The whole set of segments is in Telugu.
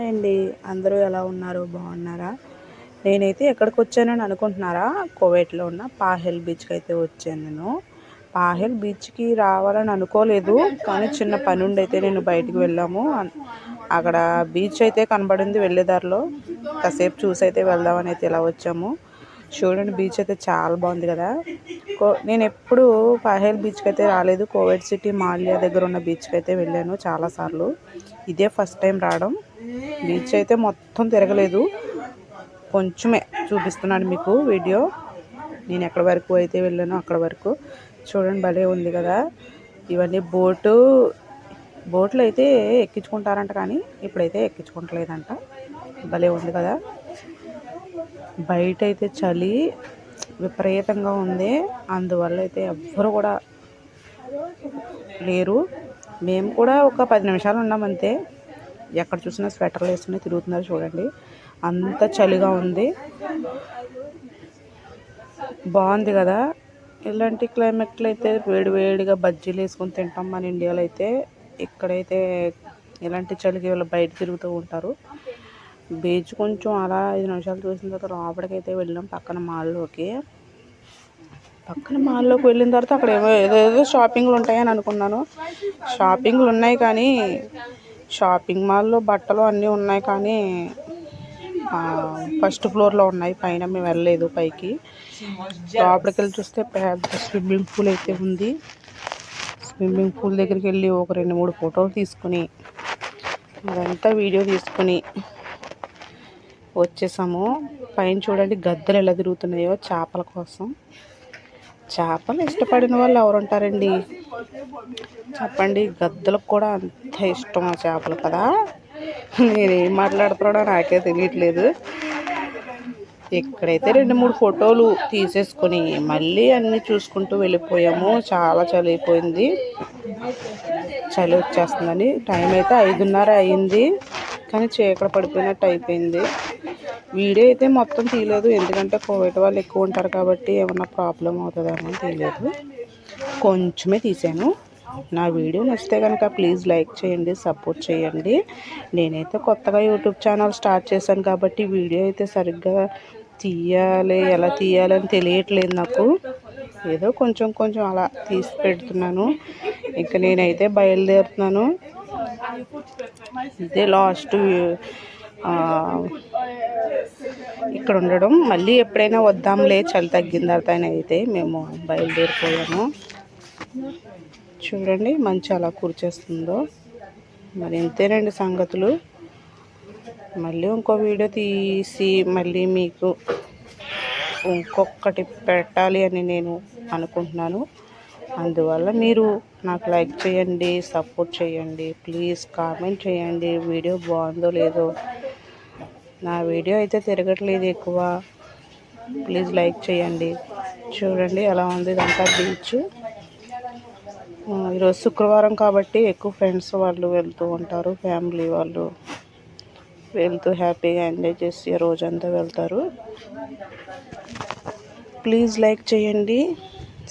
హాయ్ అండి అందరూ ఎలా ఉన్నారు? బాగున్నారా? నేనైతే ఎక్కడికి వచ్చానని అనుకుంటున్నారా? కోవేట్లో ఉన్న పాహెల్ బీచ్కి అయితే వచ్చాను నేను. పాహెల్ బీచ్కి రావాలని అనుకోలేదు. కానీ చిన్న పని ఉండి అయితే నేను బయటికి వెళ్ళాము. అక్కడ బీచ్ అయితే కనబడింది వెళ్ళేదారిలో కాసేపు చూసి అయితే వెళ్దామని అయితే ఇలా వచ్చాము. చూడండి బీచ్ అయితే చాలా బాగుంది కదా. నేను ఎప్పుడు పహేల్ బీచ్కి అయితే రాలేదు. కోవిడ్ సిటీ మాల్యా దగ్గర ఉన్న బీచ్కి అయితే వెళ్ళాను చాలాసార్లు ఇదే ఫస్ట్ టైం రావడం. బీచ్ అయితే మొత్తం తిరగలేదు. కొంచెమే చూపిస్తున్నాను మీకు వీడియో. నేను ఎక్కడి వరకు అయితే వెళ్ళానో అక్కడ వరకు. చూడండి భలే ఉంది కదా. ఇవన్నీ బోటు బోట్లు అయితే ఎక్కించుకుంటారంట కానీ ఇప్పుడైతే ఎక్కించుకుంటలేదంట. భలే ఉంది కదా. బయట అయితే చలి విపరీతంగా ఉంది. అందువల్ల అయితే ఎవ్వరు కూడా లేరు. మేము కూడా ఒక పది నిమిషాలు ఉన్నాం అంతే. ఎక్కడ చూసినా స్వెటర్లు వేసుకుని తిరుగుతున్నారు చూడండి. అంత చలిగా ఉంది. బాగుంది కదా. ఇలాంటి క్లైమేట్లు అయితే వేడి వేడిగా బజ్జీలు వేసుకొని తింటాం మన ఇండియాలో అయితే. ఇక్కడైతే ఇలాంటి చలికి వీళ్ళు బయట తిరుగుతూ ఉంటారు. బీచ్ కొంచెం అలా ఐదు నిమిషాలు చూసిన తర్వాత లోపలికి అయితే వెళ్ళాం పక్కన మాల్లోకి. పక్కన మాల్లోకి వెళ్ళిన తర్వాత అక్కడ ఏవో ఏదేదో షాపింగ్లు ఉంటాయని అనుకున్నాను. షాపింగ్లు ఉన్నాయి కానీ షాపింగ్ మాల్లో బట్టలు అన్నీ ఉన్నాయి కానీ ఫస్ట్ ఫ్లోర్లో ఉన్నాయి పైన మేము వెళ్ళలేదు పైకి. లోపలికి వెళ్ళి చూస్తే పెద్ద స్విమ్మింగ్ పూల్ అయితే ఉంది. స్విమ్మింగ్ పూల్ దగ్గరికి వెళ్ళి ఒక రెండు మూడు ఫోటోలు తీసుకుని అదంతా వీడియో తీసుకుని వచ్చేసాము. పైన చూడండి గద్దలు ఎలా తిరుగుతున్నాయో చేపల కోసం. చేపలు ఇష్టపడిన వాళ్ళు ఎవరు ఉంటారండి? చెప్పండి. గద్దలకు కూడా అంత ఇష్టం ఆ చేపలు కదా. నేనేం మాట్లాడుతున్నాడో నాకే తెలియట్లేదు. ఇక్కడైతే రెండు మూడు ఫోటోలు తీసేసుకొని మళ్ళీ అన్నీ చూసుకుంటూ వెళ్ళిపోయాము. చాలా చలి అయిపోయింది. చలి వచ్చేస్తుందని టైం అయితే ఐదున్నర అయింది. కానీ చీకట పడిపోయినట్టు అయిపోయింది. వీడియో అయితే మొత్తం తీయలేదు. ఎందుకంటే కోవిడ్ వాళ్ళు ఎక్కువ ఉంటారు కాబట్టి ఏమన్నా ప్రాబ్లం అవుతుందేమో తీయలేదు. కొంచెమే తీసాను. నా వీడియో నచ్చితే కనుక ప్లీజ్ లైక్ చేయండి సపోర్ట్ చేయండి. నేనైతే కొత్తగా యూట్యూబ్ ఛానల్ స్టార్ట్ చేశాను కాబట్టి వీడియో అయితే సరిగ్గా తీయాలి ఎలా తీయాలని తెలియట్లేదు నాకు. ఏదో కొంచెం కొంచెం అలా తీసి పెడుతున్నాను. ఇంకా నేనైతే బయలుదేరుతున్నాను. ఇదే లాస్ట్ ఇక్కడ ఉండడం. మళ్ళీ ఎప్పుడైనా వద్దాంలే చలి తగ్గిన తర్వాత అయితే మేము బయలుదేరిపోయాము. చూడండి మంచి అలా కూర్చేస్తుందో. మరి ఇంతేనండి సంగతులు. మళ్ళీ ఇంకో వీడియో తీసి మళ్ళీ మీకు ఇంకొకటి పెట్టాలి అని నేను అనుకుంటున్నాను. అందువల్ల మీరు నాకు లైక్ చేయండి సపోర్ట్ చేయండి ప్లీజ్ కామెంట్ చేయండి వీడియో బాగుందో లేదో. నా వీడియో అయితే తిరగట్లేదు ఎక్కువ. ప్లీజ్ లైక్ చేయండి. చూడండి ఎలా ఉంది ఇదంతా బీచ్. ఈరోజు శుక్రవారం కాబట్టి ఎక్కువ ఫ్రెండ్స్ వాళ్ళు వెళ్తూ ఉంటారు ఫ్యామిలీ వాళ్ళు వెళ్తూ హ్యాపీగా ఎంజాయ్ చేసి రోజంతా వెళ్తారు. ప్లీజ్ లైక్ చేయండి.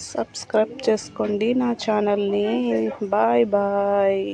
సబ్స్క్రైబ్ చేసుకోండి నా ఛానల్ని. Bye bye.